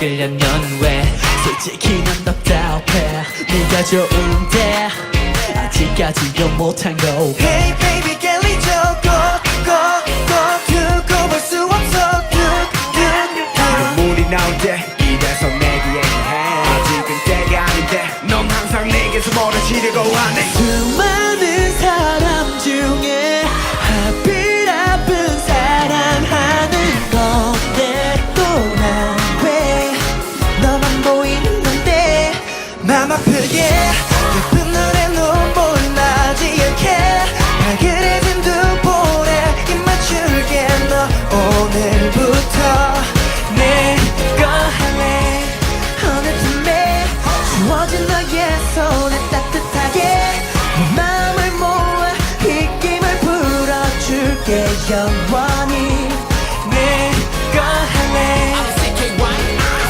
끌려면 왜? 솔직히 난 답답해. 네가 좋은데 아직까지도 못한 거. Hey baby 깰리 저고고고 두고 볼 수 없어. 뚝뚝 눈물이 나올 때 이래서 내게 얘기해. 아직은 때가 아닌데 넌 항상 내게서 멀어지려고 하네 너의 손에 따뜻하게 내 마음을 모아 입김을 불어줄게. 영원히 내거 할래.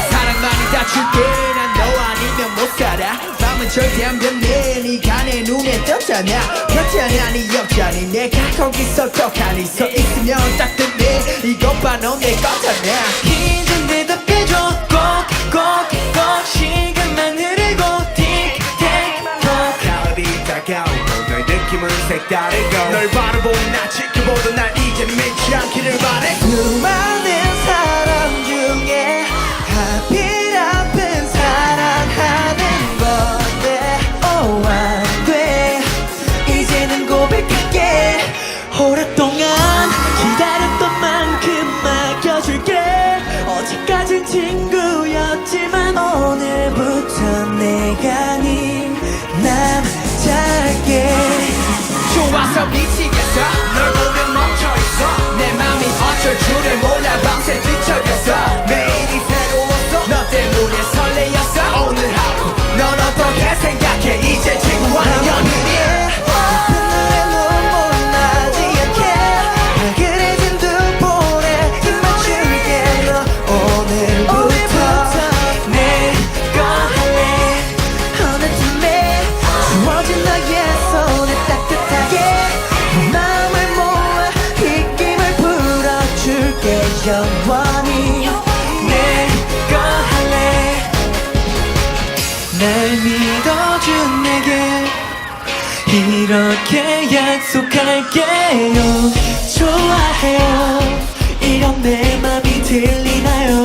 사랑만이 다 줄게. 난 너 아니면 못 살아. 마음은 절대 안 변해. 네가 내 눈에 떴잖아. 괜찮아? 니 없잖니 내가 거기서 떡하니 서 있으면 따뜻해. 이것 봐넌내 거잖아 긴좀 대답해줘 느낌은 색다르고 널 바라보는 나 지켜보던 날 이제는 믿지 않기를 바래. 수많은 사람 중에 하필 아픈 사랑하는 건데. Oh 안돼. 이제는 고백할게. 오랫동안 기다렸던 만큼 맡겨줄게. 어제까진 친구였지만 오늘부터 영원히 내가 할래. 날 믿어준 내게 이렇게 약속할게요. 좋아해요. 이런 내 맘이 들리나요?